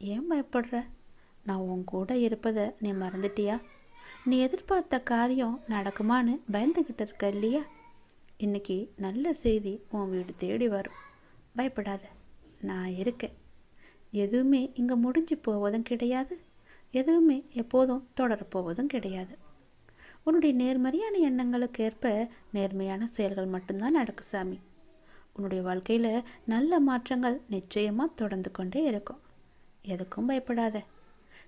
ஏன் பயப்படுற? நான் உன் கூட இருப்பதை நீ மறந்துட்டியா? நீ எதிர்பார்த்த காரியம் நடக்குமான்னு பயந்துக்கிட்டு இருக்க இல்லையா? இன்னைக்கு நல்ல செய்தி உன் வீடு தேடி வரும். பயப்படாத நான் இருக்கேன். எதுவுமே இங்கே முடிஞ்சு போவதும் கிடையாது. எதுவுமே எப்போதும் தொடரப்போவதும் கிடையாது. உன்னுடைய நேர்மறையான எண்ணங்களுக்கு ஏற்ப நேர்மையான செயல்கள் மட்டும்தான் நடக்கும் சாமி. உன்னுடைய வாழ்க்கையில் நல்ல மாற்றங்கள் நிச்சயமாக தொடர்ந்து கொண்டே இருக்கும். எதுக்கும் பயப்படாத.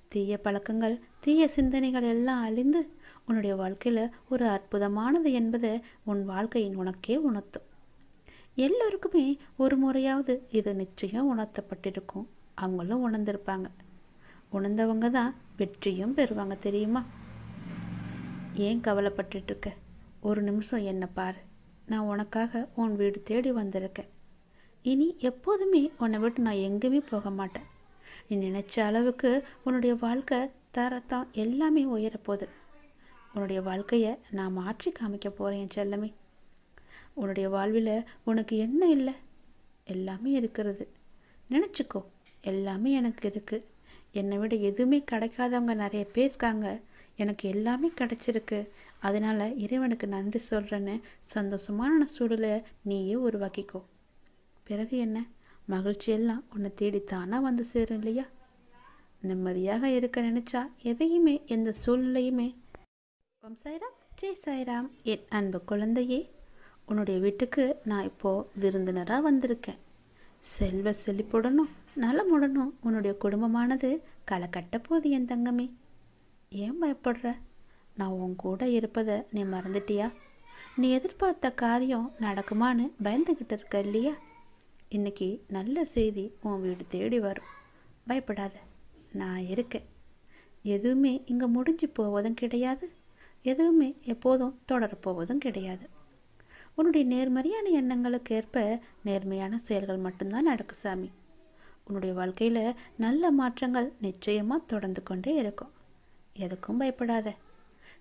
தீய பழக்கங்கள் தீய சிந்தனைகள் எல்லாம் அழிந்து உன்னுடைய வாழ்க்கையில் ஒரு அற்புதமானது என்பதை உன் வாழ்க்கையின் உனக்கே உணர்த்தும். எல்லோருக்குமே ஒரு முறையாவது இது நிச்சயம் உணர்த்தப்பட்டிருக்கும். அவங்களும் உணர்ந்திருப்பாங்க. உணர்ந்தவங்க தான் வெற்றியும் பெறுவாங்க தெரியுமா? ஏன் கவலைப்பட்டுட்டு இருக்க ஒரு நிமிஷம் என்னை பாரு. நான் உனக்காக உன் வீடு தேடி வந்திருக்கேன். இனி எப்போதுமே உன்னை விட்டு நான் எங்கேயுமே போக மாட்டேன். நீ நினச்ச அளவுக்கு உன்னுடைய வாழ்க்கை தரத்தான் எல்லாமே உயரப்போகுது. உன்னுடைய வாழ்க்கையை நான் மாற்றி காமிக்க போகிறேன் செல்லமே. உன்னுடைய வாழ்வில் உனக்கு என்ன இல்லை? எல்லாமே இருக்கிறது. நினச்சிக்கோ எல்லாமே எனக்கு இருக்குது என்னை விட எதுவுமே கிடைக்காதவங்க நிறைய பேர் இருக்காங்க. எனக்கு எல்லாமே கிடச்சிருக்கு. அதனால் இறைவனுக்கு நன்றி சொல்கிறேன்னு சந்தோஷமான சூழலை நீயே உருவாக்கிக்கோ. பிறகு என்ன? மகிழ்ச்சி எல்லாம் உன்னை தேடித்தானா வந்து சேரும் இல்லையா? நிம்மதியாக இருக்க நினைச்சா எதையுமே எந்த சூழ்நிலையுமே. ஓம் சாய்ராம் ஜெய் சாய்ராம். என் அன்பு குழந்தையே உன்னுடைய வீட்டுக்கு நான் இப்போது விருந்தினராக வந்திருக்கேன். செல்வ செழிப்புடனும் நலமுடனும் உன்னுடைய குடும்பமானது களை கட்ட போது என் தங்கமே. ஏன் பயப்படுற நான் உன் கூட இருப்பதை நீ மறந்துட்டியா? நீ எதிர்பார்த்த காரியம் நடக்குமான்னு பயந்துக்கிட்டு இருக்க இல்லையா? இன்னைக்கு நல்ல செய்தி உன் வீடு தேடி வரும். பயப்படாத நான் இருக்கேன். எதுவுமே இங்கே முடிஞ்சு போவதும் கிடையாது. எதுவுமே எப்போதும் தொடரப்போவதும் கிடையாது. உன்னுடைய நேர்மறையான எண்ணங்களுக்கு ஏற்ப நேர்மையான செயல்கள் மட்டும்தான் நடக்கும் சாமி. உன்னுடைய வாழ்க்கையில் நல்ல மாற்றங்கள் நிச்சயமாக தொடர்ந்து கொண்டே இருக்கும். எதுக்கும் பயப்படாத.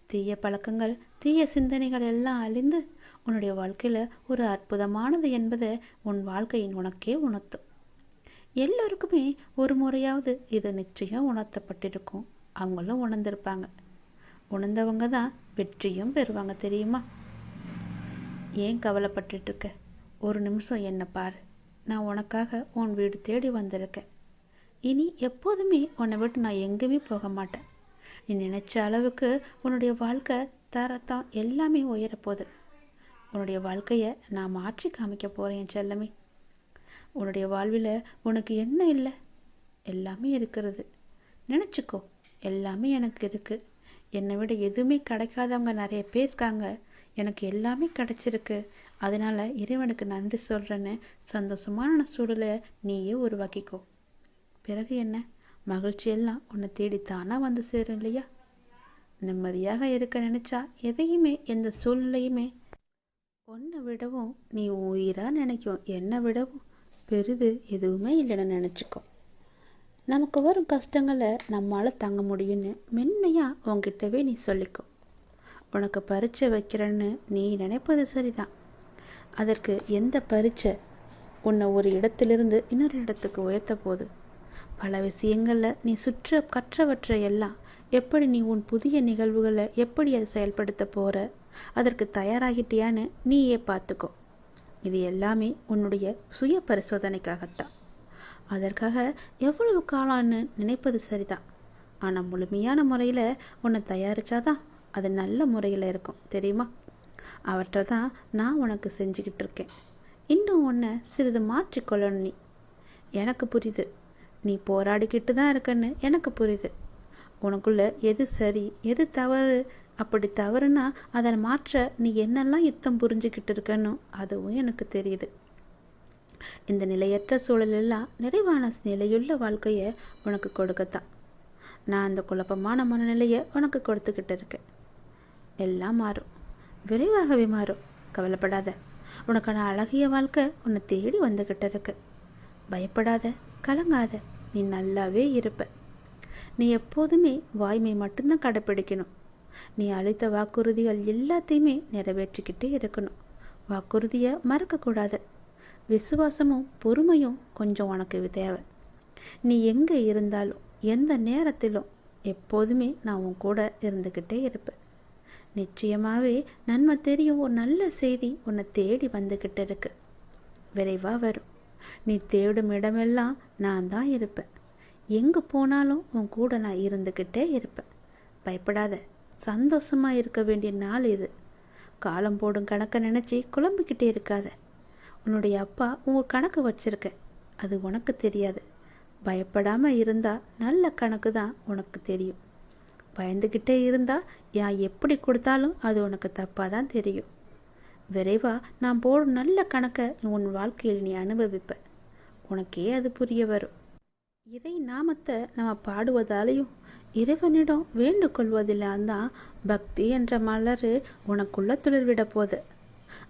தீய பழக்கங்கள் தீய சிந்தனைகள் எல்லாம் அழிந்து உன்னுடைய வாழ்க்கையில் ஒரு அற்புதமானது என்பதை உன் வாழ்க்கையின் உனக்கே உணர்த்தும். எல்லோருக்குமே ஒரு முறையாவது இது நிச்சயம் உணர்த்தப்பட்டிருக்கும். அவங்களும் உணர்ந்திருப்பாங்க. உணர்ந்தவங்க தான் வெற்றியும் பெறுவாங்க தெரியுமா? ஏன் கவலைப்பட்டுட்டு இருக்க ஒரு நிமிஷம் என்னை பாரு. நான் உனக்காக உன் வீடு தேடி வந்திருக்கேன். இனி எப்போதுமே உன்னை விட்டு நான் எங்கேயுமே போக மாட்டேன். நீ நினைச்ச அளவுக்கு உன்னுடைய வாழ்க்கை தரத்தான் எல்லாமே உயரப்போகுது. உன்னுடைய வாழ்க்கையை நான் மாற்றி காமிக்க போகிறேன் செல்லமே. உன்னுடைய வாழ்வில் உனக்கு என்ன இல்லை? எல்லாமே இருக்கிறது. நினச்சிக்கோ எல்லாமே எனக்கு இருக்குது என்னை விட எதுவுமே கிடைக்காதவங்க நிறைய பேர் இருக்காங்க. எனக்கு எல்லாமே கிடைச்சிருக்கு. அதனால் இறைவனுக்கு நன்றி சொல்கிறேன்னு சந்தோஷமான சூழலை நீயே உருவாக்கிக்கோ. பிறகு என்ன? மகிழ்ச்சி எல்லாம் உன்னை தேடித்தானா வந்து சேரும் இல்லையா? நிம்மதியாக இருக்க நினச்சா எதையுமே எந்த சூழ்நிலையுமே உன்னை விடவும் நீ உயிராக நினைக்கும் என்னை விடவும் பெரிது எதுவுமே இல்லைன்னு நினச்சிக்கோ. நமக்கு வரும் கஷ்டங்களை நம்மளால் தாங்க முடியும்னு மென்மையாக உங்ககிட்டவே நீ சொல்லிக்கோ. உனக்கு பரீட்சை வைக்கிறேன்னு நீ நினைப்பது சரிதான். அதற்கு எந்த பரீட்சை உன்னை ஒரு இடத்திலிருந்து இன்னொரு இடத்துக்கு உயர்த்த போகுது? பல விஷயங்களில் நீ சுற்ற கற்றவற்றை எல்லாம் எப்படி நீ உன் புதிய நிகழ்வுகளை எப்படி அதை செயல்படுத்த போகிற அதற்கு தயாராகிட்டியான்னு நீயே பார்த்துக்கோ. இது எல்லாமே உன்னுடைய சுய பரிசோதனைக்காகத்தான். அதற்காக எவ்வளவு காலம்னு நினைப்பது சரிதான். ஆனால் முழுமையான முறையில் உன்னை தயாரித்தாதான் அது நல்ல முறையில் இருக்கும் தெரியுமா? அவற்றை தான் நான் உனக்கு செஞ்சுக்கிட்டு இருக்கேன் இன்னும் உன்னை சிறிது மாற்றிக்கொள்ளணும் நீ. எனக்கு புரியுது. நீ போராடிக்கிட்டு தான் இருக்கன்னு எனக்கு புரியுது. உனக்குள்ள எது சரி எது தவறு? அப்படி தவறுனா அதை மாற்ற நீ என்னெல்லாம் யுத்தம் புரிஞ்சுக்கிட்டு இருக்கன்னு அதுவும் எனக்கு தெரியுது. இந்த நிலையற்ற சூழலெல்லாம் நிறைவான நிலையுள்ள வாழ்க்கையை உனக்கு கொடுக்கத்தான். நான் அந்த குழப்பமான மனநிலையை உனக்கு கொடுத்துக்கிட்டு இருக்கேன். எல்லாம் மாறும். விரைவாகவே மாறும். கவலைப்படாத. உனக்கான அழகிய வாழ்க்கை உன்னை தேடி வந்துக்கிட்டு இருக்கு. பயப்படாத. கலங்காத. நீ நல்லாவே இருப்ப. நீ எப்போதுமே வாய்மை மட்டும்தான் கடைப்பிடிக்கணும். நீ அளித்த வாக்குறுதிகள் எல்லாத்தையுமே நிறைவேற்றிக்கிட்டே இருக்கணும். வாக்குறுதியை மறக்கக்கூடாது. விசுவாசமும் பொறுமையும் கொஞ்சம் உனக்கு தேவை. நீ எங்கே இருந்தாலும் எந்த நேரத்திலும் எப்போதுமே நான் உன் கூட இருந்துக்கிட்டே இருப்பேன். நிச்சயமாகவே நன்மை தெரியும். ஒரு நல்ல செய்தி உன்னை தேடி வந்துக்கிட்டு இருக்கு. விரைவாக வரும். நீ தேடும் இடமெல்லாம் நான் தான் இருப்பேன். எங்கே போனாலும் உன் கூட நான் இருந்துக்கிட்டே இருப்பேன். பயப்படாத சந்தோஷமாக இருக்க வேண்டிய நாள் இது. காலம் போடும் கணக்கை நினச்சி குழம்பிக்கிட்டே இருக்காத. உன்னுடைய அப்பா உங்கள் கணக்கு வச்சிருக்க அது உனக்கு தெரியாது. பயப்படாமல் இருந்தால் நல்ல கணக்கு தான் உனக்கு தெரியும். பயந்துக்கிட்டே இருந்தால் யான் எப்படி கொடுத்தாலும் அது உனக்கு தப்பாக தான் தெரியும். விரைவா நான் போடும் நல்ல கணக்கை உன் வாழ்க்கையில் நீ அனுபவிப்ப. உனக்கே அது புரிய வரும். இறை நாமத்தை நம்ம பாடுவதாலையும் இறைவனிடம் வேண்டுகொள்வதிலாம் தான் பக்தி என்ற மலர் உனக்குள்ள துளிர்விட போகுது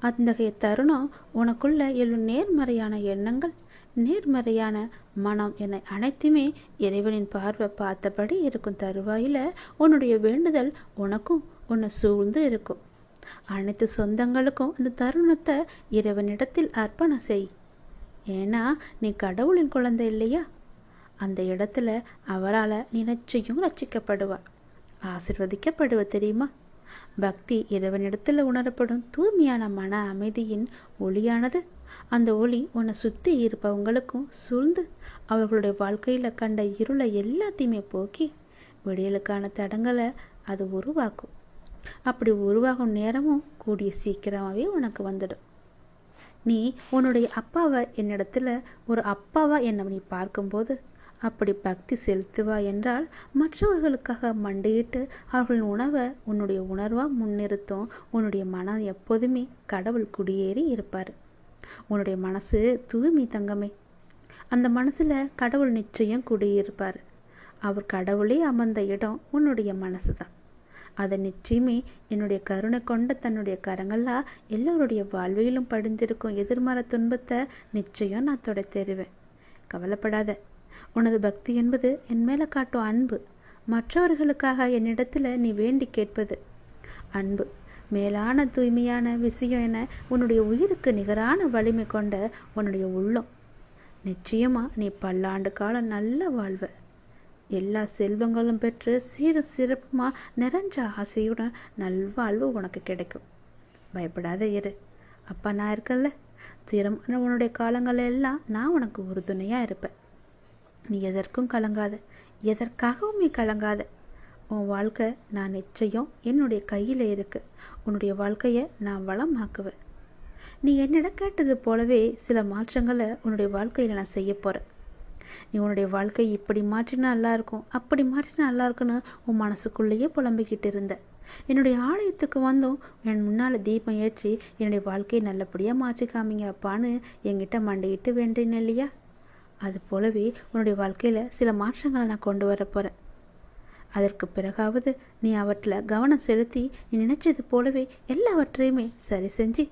அத்தகைய தருணம் உனக்குள்ள எழும் நேர்மறையான எண்ணங்கள் நேர்மறையான மனம் என அனைத்துமே இறைவனின் பார்வை பார்த்தபடி இருக்கும் தருவாயில் உன்னுடைய வேண்டுதல் உனக்கும் உன்னை சூழ்ந்து இருக்கும். அனைத்து சொந்தங்களுக்கும் அந்த தருணத்தை இறைவனிடத்தில் அர்ப்பணம் செய். ஏன்னா நீ கடவுளின் குழந்தை இல்லையா? அந்த இடத்துல அவரால் நீ நிச்சயம் ரச்சிக்கப்படுவா ஆசிர்வதிக்கப்படுவ தெரியுமா? பக்தி இறைவனிடத்தில் உணரப்படும் தூய்மையான மன அமைதியின் ஒளியானது. அந்த ஒளி உன்னை சுற்றி இருப்பவங்களுக்கும் சூழ்ந்து அவர்களுடைய வாழ்க்கையில் கண்ட இருளை எல்லாத்தையுமே போக்கி விடியலுக்கான தடங்களை அது உருவாக்கும். அப்படி உருவாகும் நேரமும் கூடிய சீக்கிரமாகவே உனக்கு வந்துடும். நீ உன்னுடைய அப்பாவை என்னிடத்துல ஒரு அப்பாவா என்னை நீ பார்க்கும்போது அப்படி பக்தி செலுத்துவா என்றால் மற்றவர்களுக்காக மண்டியிட்டு அவர்களின் உணவை உன்னுடைய உணர்வாக முன்னிறுத்தும். உன்னுடைய மனம் எப்போதுமே கடவுள் குடியேறி இருப்பார். உன்னுடைய மனசு தூய்மை தங்கமே. அந்த மனசில் கடவுள் நிச்சயம் குடியிருப்பார். அவர் கடவுளே அமர்ந்த இடம் உன்னுடைய மனசு தான் அதை நிச்சயமே என்னுடைய கருணை கொண்ட தன்னுடைய கரங்களாக எல்லோருடைய வாழ்வையிலும் படிந்திருக்கும் எதிர்மற துன்பத்தை நிச்சயம் நான் தொடை தருவேன் கவலைப்படாத. உனது பக்தி என்பது என் மேலே காட்டும் அன்பு. மற்றவர்களுக்காக என்னிடத்தில் நீ வேண்டி கேட்பது. அன்பு. மேலான தூய்மையான விஷயம் என உன்னுடைய உயிருக்கு நிகரான வலிமை கொண்ட உன்னுடைய உள்ளம். நிச்சயமா நீ பல்லாண்டு காலம் நல்ல வாழ்வ. எல்லா செல்வங்களும் பெற்று சீர சிறப்புமாக நிறைஞ்ச ஆசையுடன் நல்வாழ்வு உனக்கு கிடைக்கும். பயப்படாத இரு. அப்பா நான் இருக்கல்ல. திறமான உன்னுடைய காலங்கள் எல்லாம் நான் உனக்கு உறுதுணையாக இருப்பேன். நீ எதற்கும் கலங்காத. எதற்காகவும் நீ கலங்காத. உன் வாழ்க்கை நான் நிச்சயம் என்னுடைய கையில் இருக்கு. உன்னுடைய வாழ்க்கையை நான் வளமாக்குவேன். நீ என்னிடம் கேட்டது போலவே சில மாற்றங்களை உன்னுடைய வாழ்க்கையில் நான் செய்ய போகிறேன் நீ உன்னுடைய வாழ்க்கை இப்படி மாற்றினா நல்லா இருக்கும் அப்படி மாற்றினா நல்லா இருக்குன்னு உன் மனசுக்குள்ளேயே புலம்பிக்கிட்டு இருந்த. என்னுடைய ஆலயத்துக்கு வந்தும். என் முன்னால் தீபம் ஏற்றி என்னுடைய வாழ்க்கையை நல்லபடியாக மாற்றி காமிங்க அப்பான்னு என்கிட்ட மண்டையிட்டு வேண்டேன் இல்லையா? அது போலவே உன்னுடைய வாழ்க்கையில் சில மாற்றங்களை நான் கொண்டு வர போகிறேன் அதற்கு பிறகாவது நீ அவற்றில் கவனம் செலுத்தி நீ நினைச்சது போலவே எல்லாவற்றையுமே சரி செஞ்சு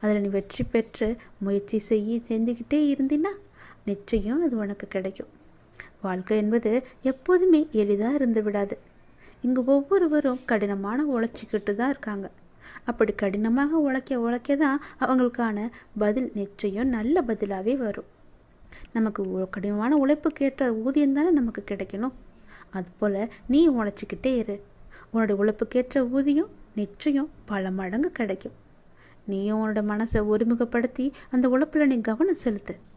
அதில் நீ வெற்றி பெற்று முயற்சி செய்ய செஞ்சுக்கிட்டே இருந்தீன்னா நிச்சயம் அது உனக்கு கிடைக்கும். வாழ்க்கை என்பது எப்போதுமே எளிதாக இருந்து விடாது. இங்கு ஒவ்வொருவரும் கடினமான உழைச்சிக்கிட்டு தான் இருக்காங்க. அப்படி கடினமாக உழைக்க உழைக்க தான் அவங்களுக்கான பதில் நிச்சயம் நல்ல பதிலாகவே வரும். நமக்கு கடினமான உழைப்புக்கேற்ற ஊதியம் தானே நமக்கு கிடைக்கணும். அதுபோல் நீ உழைச்சிக்கிட்டே இரு. உன்னோட உழைப்புக்கேற்ற ஊதியம் நிச்சயம் பல மடங்கு கிடைக்கும். நீயும் உன்னோட மனசை ஒருமுகப்படுத்தி அந்த உழைப்பில் நீ கவனம் செலுத்து.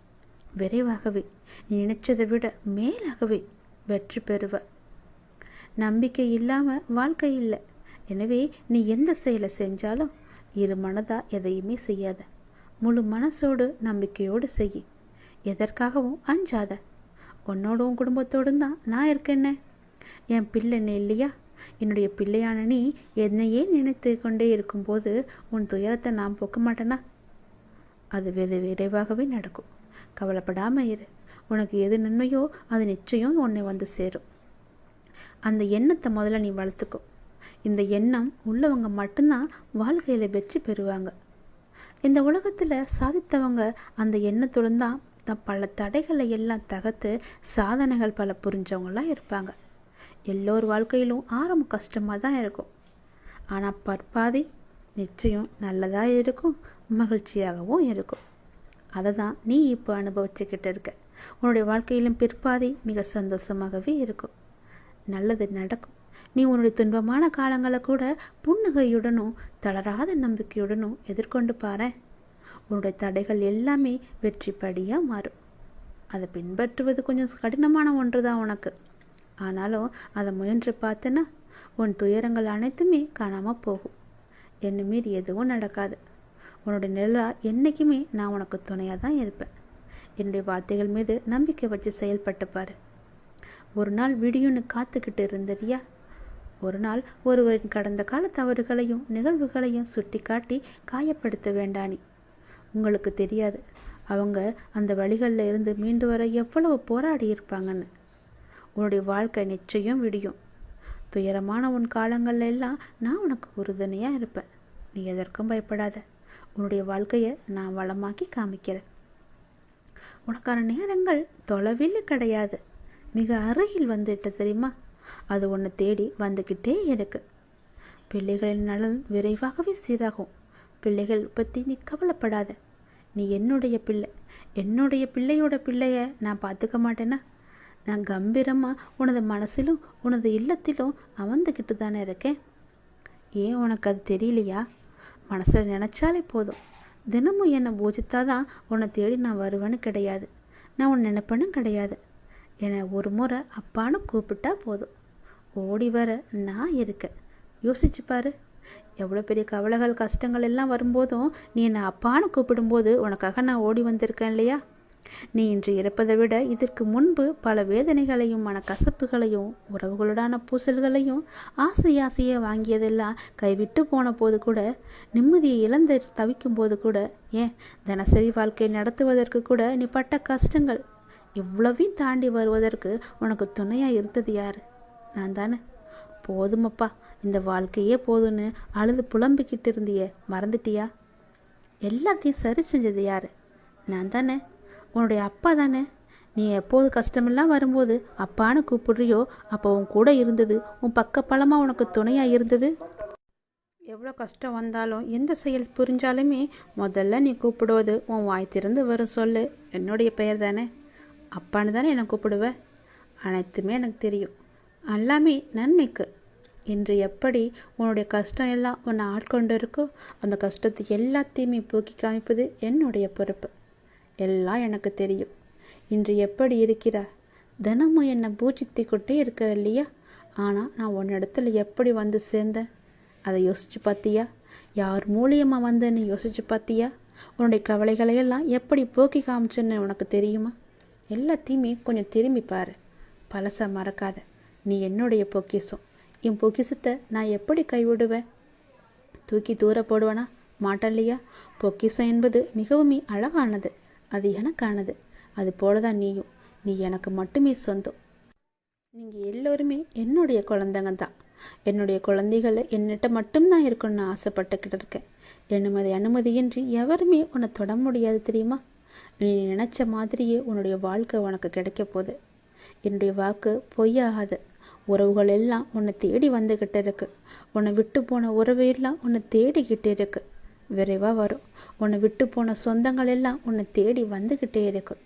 விரைவாகவே நினைச்சதை விட மேலாகவே வெற்றி பெறுவ. நம்பிக்கை இல்லாமல் வாழ்க்கை இல்லை. எனவே நீ எந்த செயலை செஞ்சாலும் இரு மனதா எதையுமே செய்யாத. முழு மனசோடு நம்பிக்கையோடு செய் எதற்காகவும் அஞ்சாத. உன்னோட உன் குடும்பத்தோடும் தான் நான் இருக்கேன்ன. என் பிள்ளை நீ இல்லையா? என்னுடைய பிள்ளையான நீ என்னையே நினைத்து கொண்டே இருக்கும்போது உன் துயரத்தை நான் போக்க மாட்டேனா? அது வெது விரைவாகவே நடக்கும். கவலைப்படாமல் இரு. உனக்கு எது நன்மையோ அது நிச்சயம் உன்னை வந்து சேரும். அந்த எண்ணத்தை முதல்ல நீ வளர்த்துக்கோ. இந்த எண்ணம் உள்ளவங்க மட்டும்தான் வாழ்க்கையில் வெற்றி பெறுவாங்க. இந்த உலகத்தில் சாதித்தவங்க அந்த எண்ணத்துடன் தான் பல தடைகளை எல்லாம் தகர்த்து சாதனைகள் பல புரிஞ்சவங்களாம் இருப்பாங்க. எல்லோர் வாழ்க்கையிலும் ஆரம்ப கஷ்டமாக தான் இருக்கும். ஆனால் பற்பாதி நிச்சயம் நல்லதாக இருக்கும் மகிழ்ச்சியாகவும் இருக்கும். அதை தான் நீ இப்போ அனுபவிச்சுக்கிட்டு இருக்க உன்னுடைய வாழ்க்கையிலும் பிற்பாதி மிக சந்தோஷமாகவே இருக்கும். நல்லது நடக்கும். நீ உன்னுடைய துன்பமான காலங்களை கூட புன்னகையுடனும் தளராத நம்பிக்கையுடனும் எதிர்கொண்டு பாரு உன்னுடைய தடைகள் எல்லாமே வெற்றிப்படியாக மாறும். அதை பின்பற்றுவது கொஞ்சம் கடினமான ஒன்று தான் உனக்கு. ஆனாலும் அதை முயன்று பார்த்தனா உன் துயரங்கள் அனைத்துமே காணாமல் போகும். என்ன மீறி எதுவும் நடக்காது. உன்னோட நிழலாக என்றைக்குமே நான் உனக்கு துணையாக தான் இருப்பேன். என்னுடைய வார்த்தைகள் மீது நம்பிக்கை வச்சு செயல்பட்டு ஒரு நாள் விடியும்னு காத்துக்கிட்டு இருந்தறியா? ஒரு நாள் ஒருவரின் கடந்த கால தவறுகளையும் நிகழ்வுகளையும் சுட்டி காட்டி காயப்படுத்த வேண்டானி. உங்களுக்கு தெரியாது அவங்க அந்த வழிகளில் இருந்து மீண்டு வர எவ்வளவு போராடி இருப்பாங்கன்னு. உன்னுடைய வாழ்க்கை நிச்சயம் விடியும். துயரமான உன் காலங்கள்ல எல்லாம் நான் உனக்கு உறுதுணையாக இருப்பேன். நீ எதற்கும் பயப்படாத. உன்னுடைய வாழ்க்கையை நான் வளமாக்கி காமிக்கிறேன். உனக்கான நேரங்கள் தொலைவில் கிடையாது. மிக அருகில் வந்துட்டு தெரியுமா? அது உன்னை தேடி வந்துக்கிட்டே இருக்கு. பிள்ளைகளின் நலன் விரைவாகவே சீராகும். பிள்ளைகள் பற்றி நீ கவலைப்படாத. நீ என்னுடைய பிள்ளை. என்னுடைய பிள்ளையோட பிள்ளைய நான் பார்த்துக்க மாட்டேனா? நான் கம்பீரமாக உனது மனசிலும் உனது இல்லத்திலும் அமர்ந்துக்கிட்டு தானே இருக்கேன். ஏன் உனக்கு அது தெரியலையா? மனசில் நினச்சாலே போதும். தினமும் என்னை பூஜித்தாதான் உன்னை தேடி நான் வருவேன்னு கிடையாது. நான் உன்னை நினைப்பேனும் கிடையாது. என்னை ஒரு முறை அப்பான்னு கூப்பிட்டா போதும். ஓடி வர நான் இருக்கேன். யோசிச்சு பாரு. எவ்வளோ பெரிய கவலைகள் கஷ்டங்கள் எல்லாம் வரும்போதும் நீ என்னை அப்பான்னு கூப்பிடும்போது உனக்காக நான் ஓடி வந்திருக்கேன் இல்லையா? நீ இன்று இறப்பதை விட இதற்கு முன்பு பல வேதனைகளையும் மனக்கசப்புகளையும் உறவுகளுடான பூசல்களையும் ஆசை ஆசையை வாங்கியதெல்லாம் கைவிட்டு போன போது கூட நிம்மதியை இழந்து தவிக்கும் போது கூட ஏன் தினசரி வாழ்க்கை நடத்துவதற்கு கூட நீ பட்ட கஷ்டங்கள் இவ்வளவையும் தாண்டி வருவதற்கு உனக்கு துணையாக இருந்தது யார்? நான் தானே? போதுமப்பா இந்த வாழ்க்கையே போதும்னு அழுது புலம்பிக்கிட்டு இருந்தியே மறந்துட்டியா? எல்லாத்தையும் சரி செஞ்சது யார்? நான் தானே? உன்னுடைய அப்பா தானே? நீ எப்போது கஷ்டமெல்லாம் வரும்போது அப்பான்னு கூப்பிடுறியோ அப்போ உன் கூட இருந்தது உன் பக்க உனக்கு துணையாக இருந்தது? எவ்வளோ கஷ்டம் வந்தாலும் எந்த செயல் புரிஞ்சாலுமே முதல்ல நீ கூப்பிடுவது உன் வாய் திறந்து வரும் சொல்லு. என்னுடைய பெயர் தானே? அப்பான்னு தானே என்னை கூப்பிடுவ? அனைத்துமே எனக்கு தெரியும். எல்லாமே நன்மைக்கு. இன்று எப்படி உன்னுடைய கஷ்டம் எல்லாம் உன்னை ஆட்கொண்டு இருக்கோ அந்த கஷ்டத்தை எல்லாத்தையுமே போக்கி காமிப்பது என்னுடைய பொறுப்பு. எல்லாம் எனக்கு தெரியும். இன்று எப்படி இருக்கிறார் தினமும் என்னை பூஜித்து கொண்டே இருக்கிற இல்லையா? ஆனால் நான் உன்னிடத்துல எப்படி வந்து சேர்ந்தேன்? அதை யோசிச்சு பார்த்தியா? யார் மூலியமாக வந்தேன்னு யோசிச்சு பார்த்தியா? உன்னுடைய கவலைகளையெல்லாம் எப்படி போக்கி காமிச்சேன்னு உனக்கு தெரியுமா? எல்லாத்தையுமே கொஞ்சம் திரும்பி பாரு. பழசை மறக்காத. நீ என்னுடைய பொக்கிஷம். என் பொக்கிஷத்தை நான் எப்படி கைவிடுவேன்? தூக்கி தூர போடுவேனா? மாட்டேன் இல்லையா? பொக்கிஷம் என்பது மிகவும் அழகானது. அது எனக்கானது. அது போல தான் நீயும். நீ எனக்கு மட்டுமே சொந்தம். நீங்கள் எல்லோருமே என்னுடைய குழந்தைங்க தான். என்னுடைய குழந்தைகள் என்னிட்ட மட்டும்தான் இருக்கணும்னு ஆசைப்பட்டுக்கிட்டு இருக்கேன். அனுமதி அனுமதியின்றி எவருமே உன்னை தொட முடியாது தெரியுமா? நீ நினச்ச மாதிரியே உன்னுடைய வாழ்க்கை உனக்கு கிடைக்க போகுது. என்னுடைய வாக்கு பொய்யாகாது. உறவுகள் எல்லாம் உன்னை தேடி வந்துக்கிட்டு இருக்கு. உன்னை விட்டு போன உறவு எல்லாம் உன்னை தேடிக்கிட்டு இருக்குது விரைவாக வரும். உன்னை விட்டு போன சொந்தங்கள் எல்லாம் உன்னை தேடி வந்துக்கிட்டே இருக்கும்.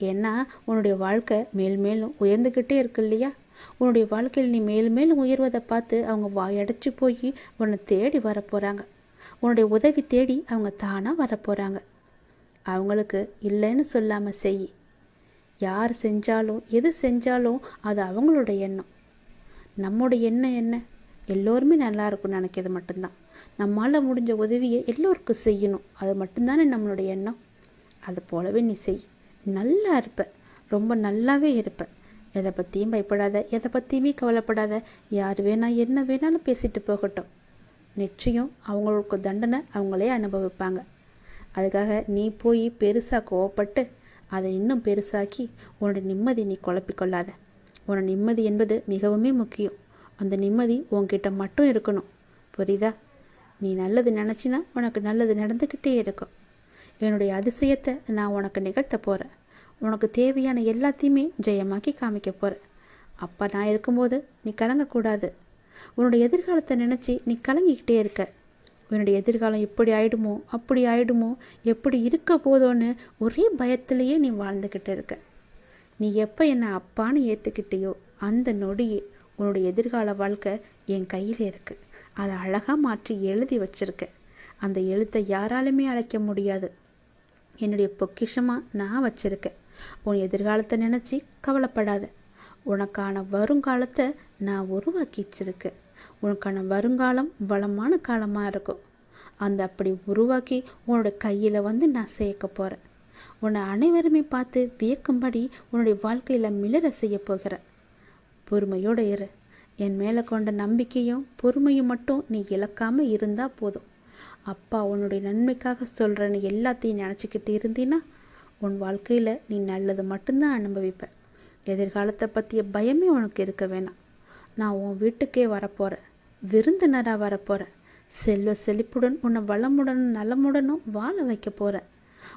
ஏன்னா உன்னுடைய வாழ்க்கை மேல் மேலும் உயர்ந்துக்கிட்டே இருக்கு இல்லையா? உன்னுடைய வாழ்க்கையில் நீ மேல் மேலும் உயர்வதை பார்த்து அவங்க வாயடைச்சு போய் உன்னை தேடி வரப்போகிறாங்க உன்னுடைய உதவி தேடி அவங்க தானாக வரப்போகிறாங்க அவங்களுக்கு இல்லைன்னு சொல்லாமல் செய் யார் செஞ்சாலும் எது செஞ்சாலும் அது அவங்களோட எண்ணம். நம்முடைய எண்ணம் என்ன? எல்லோருமே நல்லா இருக்கும்னு நினைக்கிறது மட்டும்தான். நம்மளால் முடிஞ்ச உதவியை எல்லோருக்கும் செய்யணும். அது மட்டும்தானே நம்மளுடைய எண்ணம். அது போலவே நீ செய். நல்லா இருப்ப. ரொம்ப நல்லாவே இருப்ப. எதை பற்றியும் பயப்படாத. எதை பற்றியுமே கவலைப்படாத. யார் வேணால் என்ன வேணாலும் பேசிட்டு போகட்டும். நிச்சயம் அவங்களுக்கு தண்டனை அவங்களே அனுபவிப்பாங்க. அதுக்காக நீ போய் பெருசாக கோவப்பட்டு அதை இன்னும் பெருசாக்கி உன்னோட நிம்மதி நீ குழப்பிக்கொள்ளாத. உன்னோட நிம்மதி என்பது மிகவுமே முக்கியம். அந்த நிம்மதி உன்கிட்ட மட்டும் இருக்கணும். புரியுதா? நீ நல்லது நினச்சினா உனக்கு நல்லது நடந்துக்கிட்டே இருக்கும். என்னுடைய அதிசயத்தை நான் உனக்கு நிகழ்த்த போகிறேன் உனக்கு தேவையான எல்லாத்தையுமே ஜெயமாக்கி காமிக்க போகிறேன் அப்போ நான் இருக்கும்போது நீ கலங்கக்கூடாது. உன்னுடைய எதிர்காலத்தை நினச்சி நீ கலங்கிக்கிட்டே இருக்க. உன்னுடைய எதிர்காலம் இப்படி ஆயிடுமோ அப்படி ஆயிடுமோ எப்படி இருக்க போதோன்னு ஒரே பயத்திலேயே நீ வாழ்ந்துக்கிட்டு இருக்க. நீ எப்போ என்னை அப்பான்னு ஏற்றுக்கிட்டியோ அந்த நொடியே உன்னுடைய எதிர்கால வாழ்க்கை என் கையில் இருக்கு. அதை அழகாக மாற்றி எழுதி வச்சிருக்க. அந்த எழுத்தை யாராலுமே அழைக்க முடியாது. என்னுடைய பொக்கிஷமாக நான் வச்சிருக்கேன் உன் எதிர்காலத்தை நினச்சி கவலைப்படாத. உனக்கான வருங்காலத்தை நான் உருவாக்கி வச்சிருக்கேன் உனக்கான வருங்காலம் வளமான காலமாக இருக்கும். அந்த அப்படி உருவாக்கி உன்னோட கையில் வந்து நான் சேர்க்க போகிறேன் உன்னை அனைவருமே பார்த்து வியக்கும்படி உன்னுடைய வாழ்க்கையில் மிளற செய்ய போகிறேன். பொறுமையோடு இரு. என் மேலே கொண்ட நம்பிக்கையும் பொறுமையும் மட்டும் நீ இழக்காமல் இருந்தால் போதும். அப்பா உன்னுடைய நன்மைக்காக சொல்கிறேன்னு எல்லாத்தையும் நினச்சிக்கிட்டு இருந்தீன்னா உன் வாழ்க்கையில் நீ நல்லது மட்டும்தான் அனுபவிப்ப. எதிர்காலத்தை பற்றிய பயமே உனக்கு இருக்க வேணாம். நான் உன் வீட்டுக்கே வரப்போகிறேன் விருந்தினராக வரப்போகிறேன் செல்வ செழிப்புடன் உன்னை வளமுடனும் நலமுடனும் வாழ வைக்க போகிறேன்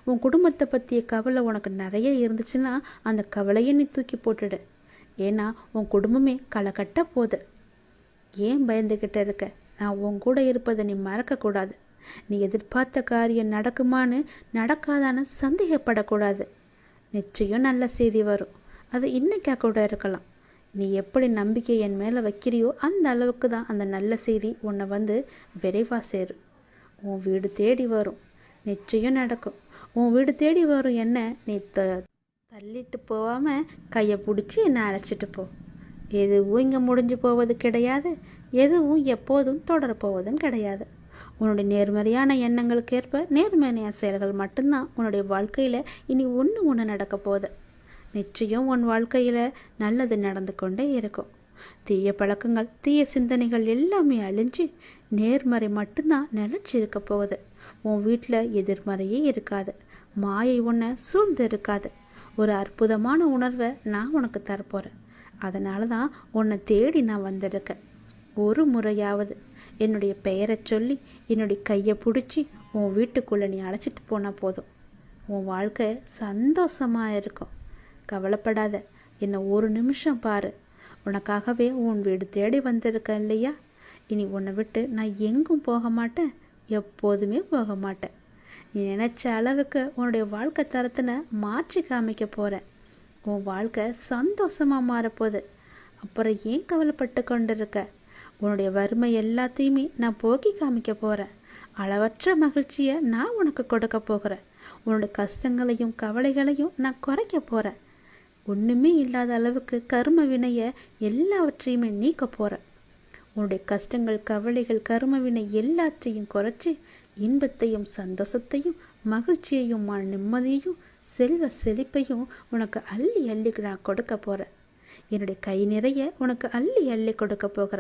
உன் குடும்பத்தை பற்றிய கவலை உனக்கு நிறைய இருந்துச்சுன்னா அந்த கவலையை நீ தூக்கி போட்டுடு. ஏன்னா உன் குடும்பமே களை கட்ட போகுது ஏன் பயந்துக்கிட்ட இருக்க? நான் உன் கூட இருப்பதை நீ மறக்கக்கூடாது. நீ எதிர்பார்த்த காரியம் நடக்குமான்னு நடக்காதான்னு சந்தேகப்படக்கூடாது. நிச்சயம் நல்ல செய்தி வரும். அது இன்னைக்கா கூட இருக்கலாம். நீ எப்படி நம்பிக்கை என் மேலே வைக்கிறியோ அந்த அளவுக்கு தான் அந்த நல்ல செய்தி உன்னை வந்து விரைவாக சேரும். உன் வீடு தேடி வரும். நிச்சயம் நடக்கும். உன் வீடு தேடி வரும் என்ன? நீ த தள்ளிட்டு போகாமல் கையை பிடிச்சி என்னை அழைச்சிட்டு போ. எதுவும் இங்கே முடிஞ்சு போவது கிடையாது. எதுவும் எப்போதும் தொடரப்போவதும் கிடையாது. உன்னுடைய நேர்மறையான எண்ணங்களுக்கு ஏற்ப நேர்மறையான செயல்கள் மட்டும்தான் உன்னுடைய வாழ்க்கையில் இனி ஒன்று ஒன்று நடக்க போகுது. நிச்சயம் உன் வாழ்க்கையில் நல்லது நடந்து கொண்டே இருக்கும். தீய பழக்கங்கள் தீய சிந்தனைகள் எல்லாமே அழிஞ்சு நேர்மறை மட்டும்தான் நிலச்சி இருக்க போகுது. உன் வீட்டில் எதிர்மறையே இருக்காது. மாயை உன்னை சூழ்ந்து இருக்காது. ஒரு அற்புதமான உணர்வை நான் உனக்கு தரப்போகிறேன் அதனால தான் உன்னை தேடி நான் வந்திருக்கேன். ஒரு முறையாவது என்னுடைய பெயரை சொல்லி என்னுடைய கையை பிடிச்சி உன் வீட்டுக்குள்ளே நீ அழைச்சிட்டு போனால் போதும். உன் வாழ்க்கை சந்தோஷமாக இருக்கும். கவலைப்படாத என்னை ஒரு நிமிஷம் பாரு. உனக்காகவே உன் வீடு தேடி வந்திருக்கேன் இல்லையா? இனி உன்னை விட்டு நான் எங்கும் போக மாட்டேன் எப்போதுமே போக மாட்டேன். நீ நினச்ச அளவுக்கு உன்னுடைய வாழ்க்கை தரத்தினை மாற்றி காமிக்க போகிறேன் உன் வாழ்க்கை சந்தோஷமாக மாறப்போகுது. அப்புறம் ஏன் கவலைப்பட்டு கொண்டு இருக்க உன்னுடைய வறுமை எல்லாத்தையுமே நான் போக்கி காமிக்க போகிறேன் அளவற்ற மகிழ்ச்சியை நான் உனக்கு கொடுக்க போகிறேன். உன்னோட கஷ்டங்களையும் கவலைகளையும் நான் குறைக்க போகிறேன் ஒன்றுமே இல்லாத அளவுக்கு கரும வினையை எல்லாவற்றையுமே நீக்க போகிறேன் உன்னுடைய கஷ்டங்கள் கவலைகள் கரும வினை எல்லாத்தையும் குறைச்சி இன்பத்தையும் சந்தோஷத்தையும் மகிழ்ச்சியையும் மன நிம்மதியையும் செல்வ செழிப்பையும் உனக்கு அள்ளி அள்ளி நான் கொடுக்க போகிறேன் என்னுடைய கை நிறைய உனக்கு அள்ளி அள்ளி கொடுக்க போகிற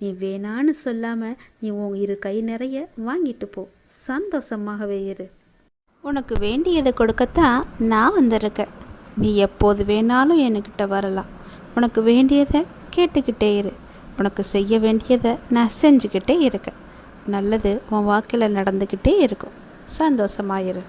நீ வேணான்னு சொல்லாமல் நீ உன் இரு கை நிறைய வாங்கிட்டு போ. சந்தோஷமாகவே இரு. உனக்கு வேண்டியதை கொடுக்கத்தான் நான் வந்திருக்கேன். நீ எப்போது வேணாலும் என்கிட்ட வரலாம். உனக்கு வேண்டியதை கேட்டுக்கிட்டே இரு. உனக்கு செய்ய வேண்டியதை நான் செஞ்சுக்கிட்டே இருக்கேன். நல்லது உன் வாக்கில் நடந்துக்கிட்டே இருக்கும். சந்தோஷமாயிரு.